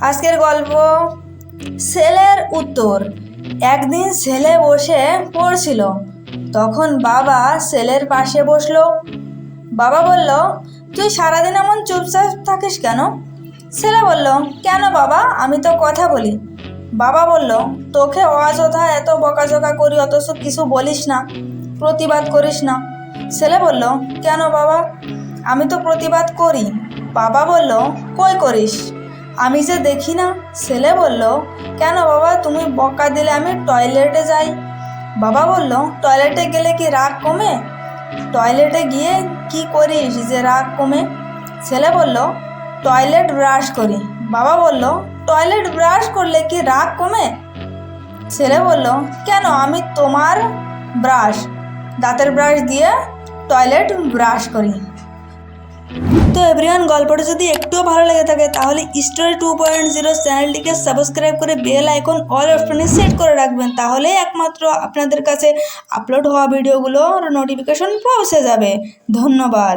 আজকের গল্প, ছেলের উত্তর। একদিন ছেলে বসে পড়ছিল। তখন বাবা ছেলের পাশে বসল। বাবা বলল, তুই সারাদিন এমন চুপচাপ থাকিস কেন? ছেলে বলল, কেন বাবা? আমি তো কথা বলি। বাবা বলল, তোকে অযথা এত বকাঝকা করি, অথচ কিছু বলিস না, প্রতিবাদ করিস না। ছেলে বলল, কেন বাবা? আমি তো প্রতিবাদ করি। বাবা বলল, কই করিস? আমি যে দেখি না, ছেলে বলল, কেন বাবা, তুমি বকা দিলে আমি টয়লেটে যাই? বাবা বলল, টয়লেটে গেলে কি রাগ কমে? টয়লেটে গিয়ে কি করিস যে রাগ কমে? ছেলে বলল, টয়লেট ব্রাশ করি। বাবা বলল, টয়লেট ব্রাশ করলে কি রাগ কমে? ছেলে বলল, কেন? আমি তোমার ব্রাশ, দাঁতের ব্রাশ দিয়ে টয়লেট ব্রাশ করি। তো এভরিওয়ান, গল্পটা যদি একটুও ভালো লেগে থাকে, তাহলে স্টোরি টু পয়েন্ট জিরো চ্যানেলটিকে সাবস্ক্রাইব করে বেল আইকন অল অপশনে সেট করে রাখবেন। তাহলে একমাত্র আপনাদের কাছে আপলোড হওয়া ভিডিওগুলোর নোটিফিকেশন পৌঁছে যাবে। ধন্যবাদ।